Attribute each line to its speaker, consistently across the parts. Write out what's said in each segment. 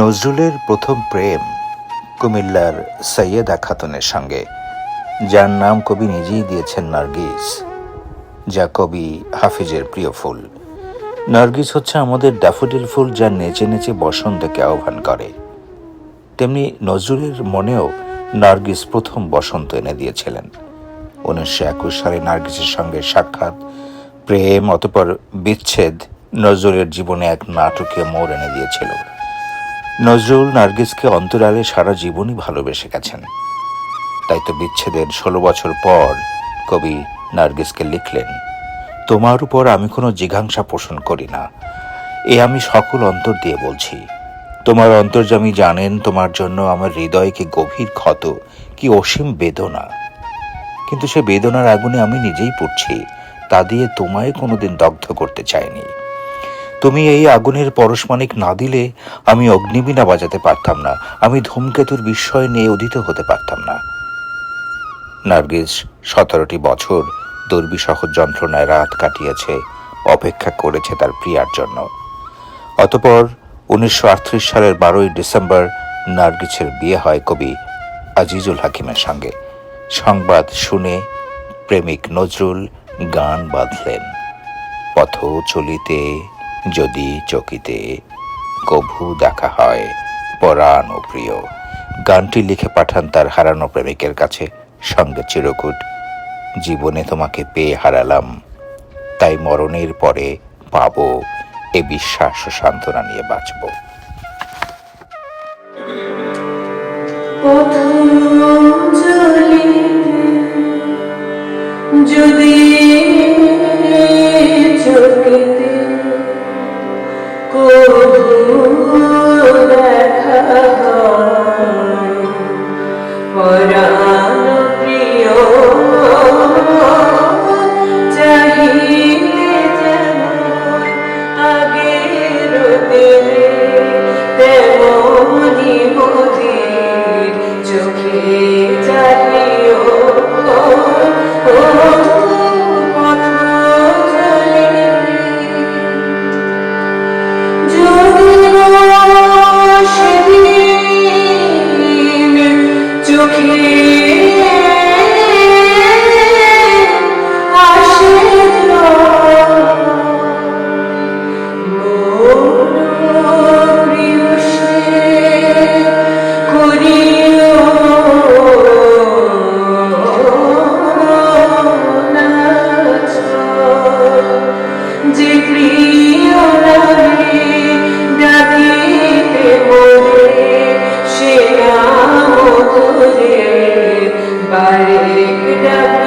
Speaker 1: নজরুলের প্রথম প্রেম কুমিল্লার সৈয়দা খাতুনের সঙ্গে, যার নাম কবি নিজেই দিয়েছেন নার্গিস, যা কবি হাফিজের প্রিয় ফুল। নার্গিস হচ্ছে আমাদের ড্যাফোডিল ফুল যা নেচে নেচে বসন্তকে আহ্বান করে। তেমনি নজরুলের মনেও নার্গিস প্রথম বসন্ত এনে দিয়েছিলেন। উনিশশো একুশ সালে নার্গিসের সঙ্গে সাক্ষাৎ, প্রেম, অতপর বিচ্ছেদ নজরুলের জীবনে এক নাটকীয় মোড় এনে দিয়েছিল। নজরুল নার্গিসকে অন্তরালে সারা জীবনই ভালোবেসে গেছেন। তাই তো বিচ্ছেদের ষোলো বছর পর কবি নার্গিসকে লিখলেন, তোমার উপর আমি কোনো জিঘাংসা পোষণ করি না। এ আমি সকল অন্তর দিয়ে বলছি। তোমার অন্তর্জামী জানেন তোমার জন্য আমার হৃদয় কি গভীর ক্ষত, কি অসীম বেদনা। কিন্তু সে বেদনার আগুনে আমি নিজেই পড়ছি, তা দিয়ে তোমায় কোনোদিন দগ্ধ করতে চাইনি। তুমি এই আগুনের পরশমানিক না দিলে আমি অগ্নিবীণা বাজাতে পারতাম না। আমি ধূমকেতুর বিস্ময় নিয়ে উদিত হতে পারতাম না। নার্গিস, সতেরোটি বছর দুর্বিসহ যন্ত্রণায় রাত কাটিয়েছে, অপেক্ষা করেছে তার প্রিয়ার জন্য। অতপর উনিশশো আটত্রিশ সালের বারোই ডিসেম্বর নার্গিসের বিয়ে হয় কবি আজিজুল হাকিমের সঙ্গে। সংবাদ শুনে প্রেমিক নজরুল গান বাঁধলেন। পথ চলিতে যদি চকিতে কভু দেখা হয়, পরাণ ও প্রিয়, গানটি লিখে পাঠান তার হারানো প্রেমিকের কাছে। সঙ্গে চিরকুট জীবনে তোমাকে পেয়ে হারালাম। তাই মরণের পরে পাবো, এ বিশ্বাস ও সান্ত্বনা নিয়ে বাঁচব।
Speaker 2: যদি তেমনি যে প্রিয় নামে ডাকিতে মোরে সে নাম ধরে বারে ডাকিও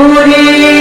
Speaker 2: মুড়ি